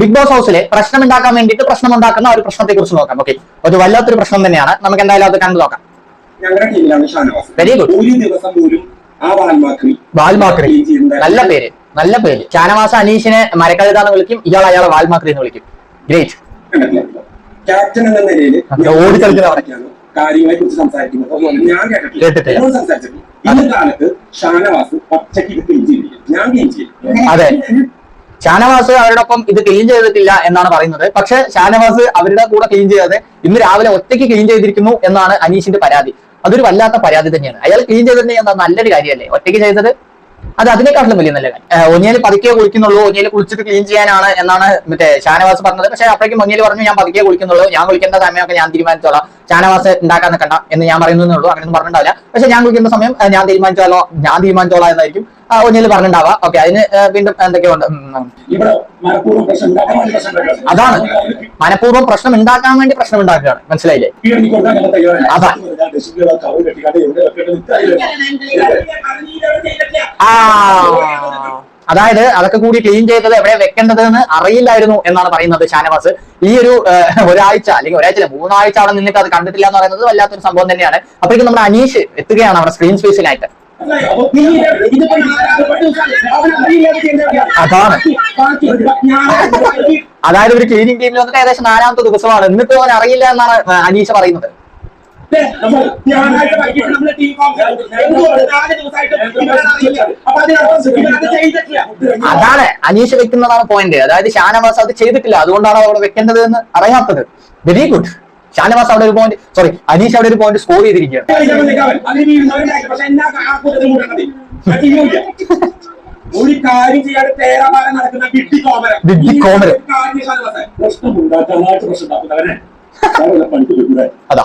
Big boss ഹൗസിലെ പ്രശ്നം ഉണ്ടാക്കാൻ വേണ്ടിയിട്ട് പ്രശ്നം ഉണ്ടാക്കുന്ന ഒരു പ്രശ്നത്തെ കുറിച്ച് നോക്കാം. ഓക്കെ ഒരു വല്ലാത്തൊരു പ്രശ്നം തന്നെയാണ്. നമുക്ക് എന്തായാലും അത് കണ്ടു നോക്കാം. ഞങ്ങളുടെ ടീമിലാണ് ഷാനവാസ്. വെരി ഗുഡ് ഒരു ദിവസം പോലും ആ വാൽമാക്രി വാൽമാക്രി നല്ല പേര്. നല്ല പേര്. ഷാനവാസ് അനീഷിനെ മരക്കഴുതാന്ന് വിളിക്കും. ഇയാൾ അയാളെ വാൽമാക്രി എന്ന് വിളിക്കും. ഗ്രേറ്റ് ക്യാപ്റ്റൻ എന്ന നിലയിൽ ഓടി ഓടിക്കളിക്കുന്നവരെ. കാര്യങ്ങളെ കുറിച്ച് സംസാരിക്കുന്നത് അതുപോലെ ഞാൻ കേട്ടിട്ടില്ല. സംസാരിച്ചിട്ടില്ല. കാലത്ത് ഷാനവാസ് ക്ലീൻ ചെയ്തിരിക്കും ഞാൻ ക്ലീൻ ചെയ്യും അതെ. ഷാനവാസ് അവരോടൊപ്പം ഇത് ക്ലീൻ ചെയ്തിട്ടില്ല എന്നാണ് പറയുന്നത്. പക്ഷെ ഷാനവാസ് അവരുടെ കൂടെ ക്ലീൻ ചെയ്യാതെ ഇന്ന് രാവിലെ ഒറ്റയ്ക്ക് ക്ലീൻ ചെയ്തിരിക്കുന്നു എന്നാണ് അനീഷിന്റെ പരാതി. അതൊരു വല്ലാത്ത പരാതി തന്നെയാണ്. അയാൾ ക്ലീൻ ചെയ്തിട്ടുണ്ടെങ്കിൽ എന്താ നല്ലൊരു കാര്യമല്ലേ? ഒറ്റയ്ക്ക് ചെയ്തത് അത് അതിനെക്കാട്ടിലും വലിയ നല്ല കാര്യം. ഒന്നിയിൽ പതുക്കെ കുളിക്കുന്നുള്ളൂ ഒന്നിയിൽ കുളിച്ചിട്ട് ക്ലീൻ ചെയ്യാനാണ് എന്നാണ് മറ്റേ ഷാനവാസ് പറഞ്ഞത്. പക്ഷേ അപ്പോഴേക്കും ഒന്നിയിൽ പറഞ്ഞു ഞാൻ പതുക്കെ കുളിക്കുന്നുള്ളൂ ഞാൻ കുളിക്കേണ്ട സമയമൊക്കെ ഞാൻ തീരുമാനിച്ചോളാം. ഷാനവാസ് ഉണ്ടാക്കാൻ നിൽക്കണ്ട എന്ന് ഞാൻ പറയുന്നേ ഉള്ളൂ. അങ്ങനെയൊന്നും പറഞ്ഞിട്ടുണ്ടാവില്ല. പക്ഷേ ഞാൻ കുളിക്കുന്ന സമയം ഞാൻ തീരുമാനിച്ചോളോ ഞാൻ തീരുമാനിച്ചോളാം എന്നായിരിക്കും ഒന്നിയിൽ പറഞ്ഞിട്ടുണ്ടാവാ ഓക്കെ അതിന് വീണ്ടും എന്തൊക്കെയോ ഉണ്ട്. ഉം, ഉം. പ്രശ്നം ഉണ്ടാക്കാൻ വേണ്ടി പ്രശ്നം ഉണ്ടാക്കുക. അതാണ്. മനഃപൂർവം പ്രശ്നം ഉണ്ടാക്കാൻ വേണ്ടി പ്രശ്നം ഉണ്ടാക്കുകയാണ് മനസ്സിലായില്ലേ. അതാ. അതായത് അതൊക്കെ കൂടി ക്ലീൻ ചെയ്തത് എവിടെ വെക്കേണ്ടത് എന്ന് അറിയില്ലായിരുന്നു എന്നാണ് പറയുന്നത് ഷാനവാസ്. ഈ ഒരു ഒരാഴ്ച അല്ലെങ്കിൽ ഒരാഴ്ച മൂന്നാഴ്ച അവിടെ നിന്നിട്ട് അത് കണ്ടിട്ടില്ല എന്ന് പറയുന്നത് വല്ലാത്തൊരു സംഭവം തന്നെയാണ്. അപ്പോഴേക്കും നമ്മുടെ അനീഷ് എത്തുകയാണ് അവിടെ സ്ക്രീൻ സ്പേസിലായിട്ട് അതാണ്. അതായത് ഒരു ക്ലീനിങ് ടീമിൽ വന്നിട്ട് ഏകദേശം നാലാമത്തെ ദിവസമാണ്. എന്നിട്ട് അവൻ അറിയില്ല എന്നാണ് അനീഷ് പറയുന്നത്. ഞായറാഴ്ച വൈകിട്ട് ടീം. അതാണ് അനീഷ് വെക്കുന്നതാണ് പോയിന്റ് അതായത് ഷാനവാസ് അത് ചെയ്തിട്ടില്ല. അതുകൊണ്ടാണ് അവിടെ വെക്കേണ്ടത് എന്ന് അറിയാത്തത്. വെരി ഗുഡ് ഷാനവാസ് അവിടെ ഒരു പോയിന്റ് സോറി അനീഷ് അവിടെ ഒരു പോയിന്റ് സ്കോർ ചെയ്തിരിക്കുകയാണ്. ഒരു കാര്യം ചെയ്യാതെ തേരാമാരം നടക്കുന്ന. പ്രശ്നം ഉണ്ടാക്കാനായിട്ട് പ്രശ്നം ഉണ്ടാക്കുന്നവനെ സാരമില്ല, പണിക്ക് പോയിക്കൂടെ? അതാ?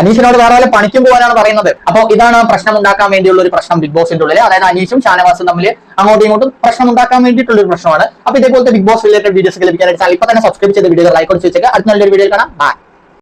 അനീഷിനോട് വേറെ വല്ല പണിക്കും പോകാനാണ് പറയുന്നത്. അപ്പൊ ഇതാണ് പ്രശ്നം ഉണ്ടാക്കാൻ വേണ്ടിയുള്ള ഒരു പ്രശ്നം ബിഗ് ബോസിന്റെ ഉള്ളിൽ അതായത് അനീഷും ഷാനവാസും തമ്മിൽ അങ്ങോട്ടും ഇങ്ങോട്ടും പ്രശ്നം ഉണ്ടാക്കാൻ വേണ്ടിയിട്ടുള്ള ഒരു പ്രശ്നമാണ്. അപ്പൊ ഇതേപോലത്തെ ബിഗ് ബോസ് റിലേറ്റഡ് വീഡിയോസ് ലഭിക്കാനായിട്ട് ചാനൽ ഇപ്പൊ തന്നെ സബ്സ്ക്രൈബ് ചെയ്ത വീഡിയോ ലൈക്ക് കൊടുത്ത് അടുത്ത നല്ലൊരു വീഡിയോ കാണാം. ബൈ